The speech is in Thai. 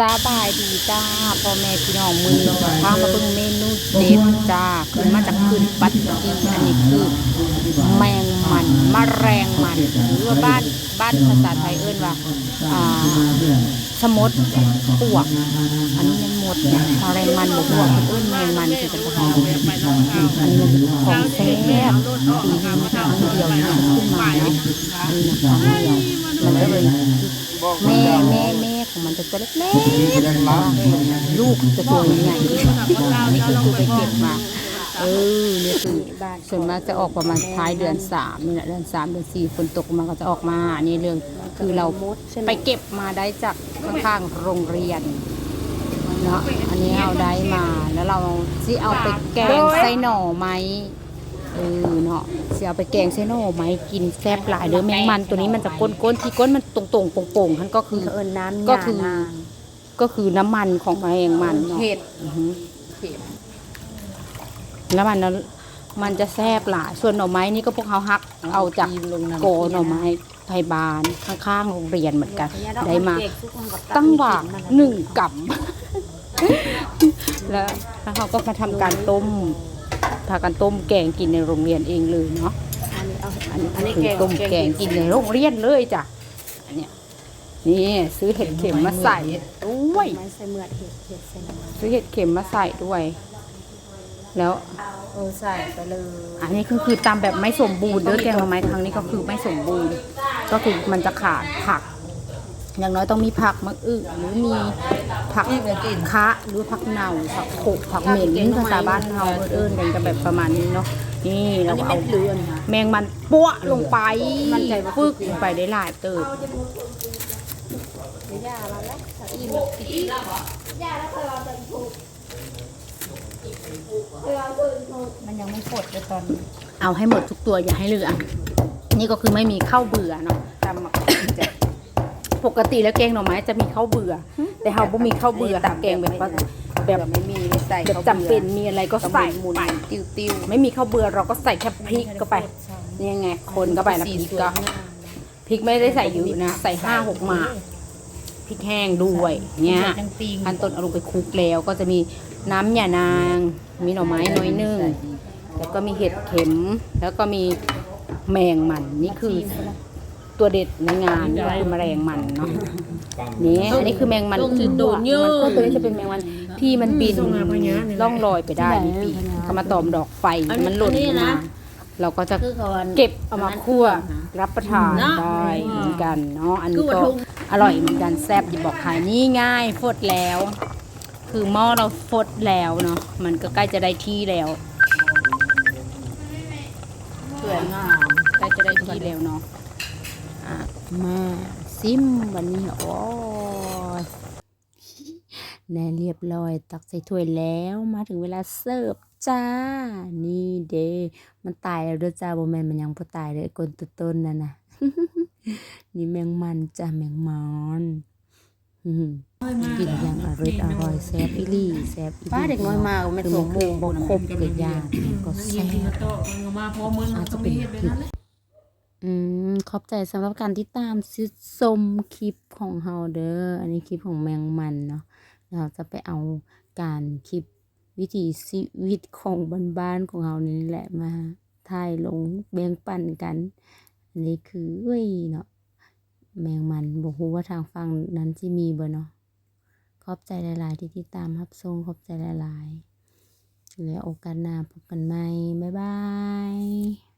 สบายดีจ้าพ่อแม่พี่น้องมือพามาเบิ่งเมนูเด็ดจ้าขึ้นมาจากขึ้นปัตกีอันนี้คือแมงมันมะแรงมันหรือว่าบ้านบ้านภาษาไทยเอิ้นว่าอ่าสมดปวก อันนี้มันหมดมะแรงมันบวกปวกเอิ้นแมงมันคือจะบอกอันนี้มันของแซ่บปีนึงครั้งเดียวนี่มันขึ้นมาเนาะอันนี้ครั้งเดียวมันเลยแม่แม่แม่ ของมันจะตัวเล็กๆลูกจะตัวใหญ่นี่คือคือไปเก็บมาเออเนี่ยคือบ้านส่วนมากจะออกประมาณท้ายเดือนสามนี่แหละเดือนสามเดือนสี่ฝนตกมาก็จะออกมาอันนี่เรื่องคือเราไปเก็บมาได้จากข้างๆโรงเรียนเนาะอันนี้เอาได้มาแล้วเราที่เอาไปแกงใส่หน่อไม้ เออเนาะสิเอาไปแกงใส่หน่อไม้กินแซ่บหลายเด้อแมงมันตัวนี้มันจะก้นๆที่ก้นมันตรงๆโป่งๆท่านก็คือเอิญน้ำก็คือ ก็คือน้ำมันของแมงมันเนาะเห็ดอือหือแล้วมันนั้นมันจะแซ่บหลายส่วนหน่อไม้นี่ก็พวกเขาฮัก เอาจากโกหน่อไม้ไทยบานข้างๆโรงเรียนเหมือนกัน ได้มา ตั้งหว่างหนึ่งกับแล้วแล้วเขาก็มาทำการต้ม พากันต้มแกงกินในโรงเรียนเองเลยเนาะอันนี้เอาอันนี้อันนี้คือแกงต้มแกงกินในโรงเรียนเลยจ้ะอันเนี้ยนี่ซื้อเห็ดเข็มมาใส่ด้วยมันใส่เมือดเห็ดเห็ดใส่น้ำซื้อเห็ดเข็มมาใส่ด้วย แล้วเออใส่ไปเลยอันนี้คือคือตามแบบไม่สมบูรณ์เด้อแกงหน่อไม้ครั้งนี้ก็คือไม่สมบูรณ์ ก็คือมันจะขาดผัก อย่างน้อยต้องมีผักมะอึหรือมีผักคะหรือผักเน่าผักโขกผักเหม็นภาษาบ้านเราเอิ้นกันจะแบบประมาณนี้เนาะนี่เราก็เอาเลือนค่ะแมงมันปั้วลงไปมั่นใจว่าฟึกลงไปได้หลายเติบย่าเราแล้วอิ่มมันยังไม่ปดเลยตอนนี้เอาให้หมดทุกตัวอย่าให้เหลือ นี่ก็คือไม่มีข้าวเบื่อเนาะตาม ปกติแล้วแกงหน่อไม้จะมีข้าวเบื่อ แต่เราไม่มีข้าวเบื่อแกงแบบว่าแบบไม่มีใส่แบบจำเป็นมีอะไรก็ใส่หมุนไปติ้วติ้วไม่มีข้าวเบื่อเราก็ใส่แค่พริกเข้าไปนี่ไง คนเข้าไปแล้วพริกก็พริกไม่ได้ใส่เยอะนะ ใส่ห้าหกหมากพริกแห้งด้วยเนี่ยขั้นต้นเอาลงไปคลุกแล้วก็จะมีน้ำยานาง มีหน่อไม้น้อยหนึงแล้วก็มีเห็ดเข็ม แล้วก็มีแมงมันนี่คือ ตัวเด็ดในงานนี่ก็คือแมลงมันเนาะนี่อันนี้คือแมงมันตัวมันตัวนี้จะเป็นแมงมันที่มันบินล่องลอยไปได้มีปีกเขามาตอมดอกไฟมันหล่นลงมาเราก็จะคือเขาอันเก็บเอามาคั่วรับประทานได้เหมือนกันเนาะอันนี้ก็อร่อยเหมือนกันแซ่บอย่าบอกใครนี่ง่ายฟดแล้ว คือหม้อเราฟดแล้วเนาะมันก็ใกล้จะได้ที่แล้วสวยงามใกล้จะได้ที่แล้วเนาะอะ มาซิมวันนี้โอ้ยแน่เรียบร้อยตักใส่ถ้วยแล้วมาถึงเวลาเสิร์ฟจ้า นี่เด้มันตายแล้วเด้วยจ้าบ่แม่นมันยังบ่ตายเลยก้นต้นๆนั่นน่ะนี่แมงมันจ้าแมงมันอื้อหือกินอย่างอร่อยอร่อยแซ่บอีหลี่แซ่บอีหลีป้าเด็กน้อยมาก็ไม่คือสมันมคืบูอรณ์บ่ครบกับยาก็แซ่บอาจจะเป็นคลิป อืมขอบใจสำหรับการติดตามซิชมคลิปของเฮาเด้ออันนี้คลิปของแมงมันเนาะเราจะไปเอาการคลิปวิถีชีวิตของบ้านๆของเฮานี่แหละมาถ่ายลงแบ่งปันกัน อันนี้คือเอ้ยเนาะแมงมันบอกว่าทางฝั่งนั้นที่มีบ่เนาะขอบใจหลาย ๆ ที่ติดตามรับชมขอบใจหลาย ๆ แล้วโอกาสหน้าพบกันใหม่บ๊ายบาย